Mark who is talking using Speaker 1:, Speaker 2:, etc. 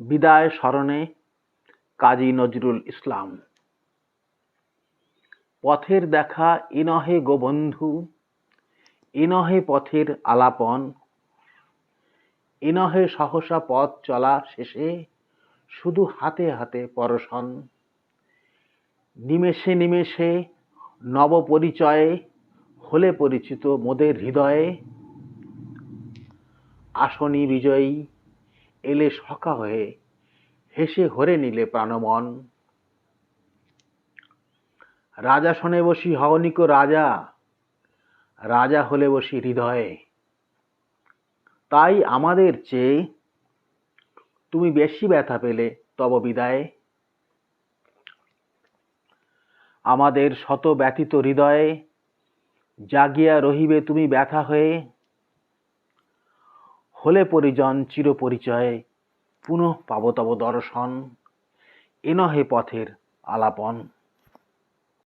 Speaker 1: বিদায় স্মরণে কাজী নজরুল ইসলাম। পথের দেখা ইনহে নহে গো বন্ধু এ পথের আলাপন এ নহে সহসা পথ চলা শেষে শুধু হাতে হাতে পরশন। নিমেষে নিমেষে নব পরিচয়ে হলে পরিচিত মোদের হৃদয়ে। আসনি বিজয়ী এলে সখা হয়ে হেসে হরে নিলে প্রাণমন। রাজা শোনে বসি হওনিকো রাজা রাজা হলে বসি হৃদয়ে। তাই আমাদের চেয়ে তুমি বেশি ব্যথা পেলে তব বিদায়ে। আমাদের শত ব্যথিত হৃদয়ে জাগিয়া রহিবে তুমি ব্যথা হয়ে। হলে পরিজন চিরপরিচয়ে পুনঃ পাব তব দর্শন। এনহে নহে পথের আলাপন।